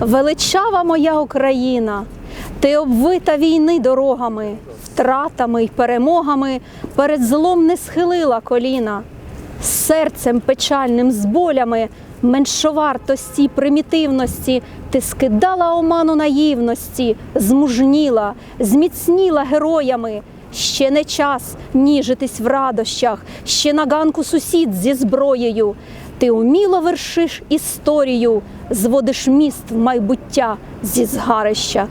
Величава моя Україна, ти обвита війни дорогами, втратами й перемогами перед злом не схилила коліна, серцем печальним з болями, меншовартості примітивності, ти скидала оману наївності, змужніла, зміцніла героями. Ще не час ніжитись в радощах, ще на ганку сусід зі зброєю. Ти уміло вершиш історію, зводиш міст в майбуття зі згарища.